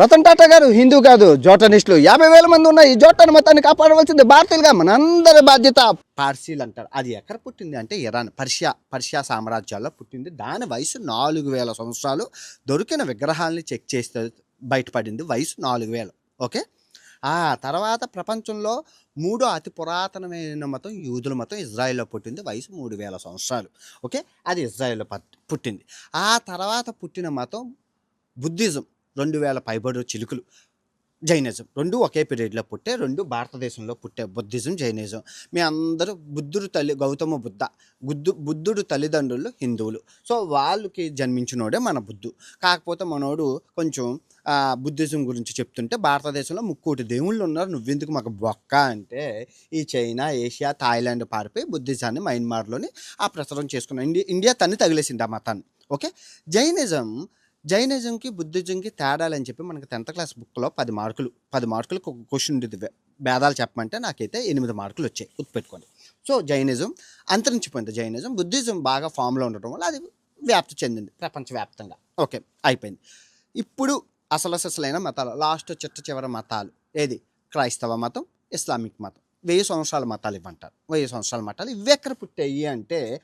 రతన్ టాటా గారు హిందూ కాదు జోటనిస్టులు యాభై వేల మంది ఉన్న ఈ జోటన్ మతాన్ని కాపాడవలసింది భారతీయులుగా మనందరి బాధ్యత. పార్సీలు అంటారు. అది ఎక్కడ పుట్టింది అంటే ఇరాన్ పర్షియా పర్షియా సామ్రాజ్యాల్లో పుట్టింది. దాని వయసు నాలుగు వేల సంవత్సరాలు. దొరికిన విగ్రహాలని చెక్ చేస్తే బయటపడింది వయసు నాలుగు వేలు. ఓకే? ఆ తర్వాత ప్రపంచంలో మూడో అతి పురాతనమైన మతం యూదుల మతం ఇజ్రాయెల్లో పుట్టింది వయసు మూడు వేల సంవత్సరాలు. ఓకే? అది ఇజ్రాయెల్లో పుట్టింది. ఆ తర్వాత పుట్టిన మతం బుద్ధిజం. రెండు వేల పైబడి చిలుకలు. జైనిజం. రెండు ఒకే పీరియడ్లో పుట్టే రెండు భారతదేశంలో పుట్టే బుద్ధిజం జైనిజం. మీ అందరూ బుద్ధుడు తల్లి గౌతమ బుద్ధ బుద్ధు బుద్ధుడు తల్లిదండ్రులు హిందువులు. సో వాళ్ళకి జన్మించినోడే మన బుద్ధు. కాకపోతే మనోడు కొంచెం బుద్ధిజం గురించి చెప్తుంటే భారతదేశంలో ముక్కోటి దేవుళ్ళు ఉన్నారు. నువ్వెందుకు మాకు బొక్క అంటే ఈ చైనా ఏషియా థాయిలాండ్ పారిపోయి బుద్ధిజాన్ని మయన్మార్లోని ఆ ప్రసారం చేసుకున్నాం ఇండియా ఇండియా తన్ని తగిలేసింది ఆ మతాన్ని. ఓకే? జైనిజం జైనిజంకి బుద్ధిజంకి తేడాలని చెప్పి మనకి టెన్త్ క్లాస్ బుక్లో పది మార్కులు పది మార్కులకు ఒక క్వశ్చన్ ఉండేది భేదాలు చెప్పమంటే నాకైతే ఎనిమిది మార్కులు వచ్చాయి గుర్తుపెట్టుకోండి. సో జైనిజం అంతరించిపోయింది జైనిజం బుద్ధిజం బాగా ఫామ్లో ఉండటం వల్ల అది వ్యాప్తి చెందింది ప్రపంచవ్యాప్తంగా. ఓకే అయిపోయింది. ఇప్పుడు అసలు అసలైన మతాలు లాస్ట్ చిట్ట చివరి మతాలు ఏది? క్రైస్తవ మతం ఇస్లామిక్ మతం. వెయ్యి సంవత్సరాల మతాలు ఇవ్వంటారు. వెయ్యి సంవత్సరాల మతాలు ఇవి ఎక్కడ పుట్టాయి అంటే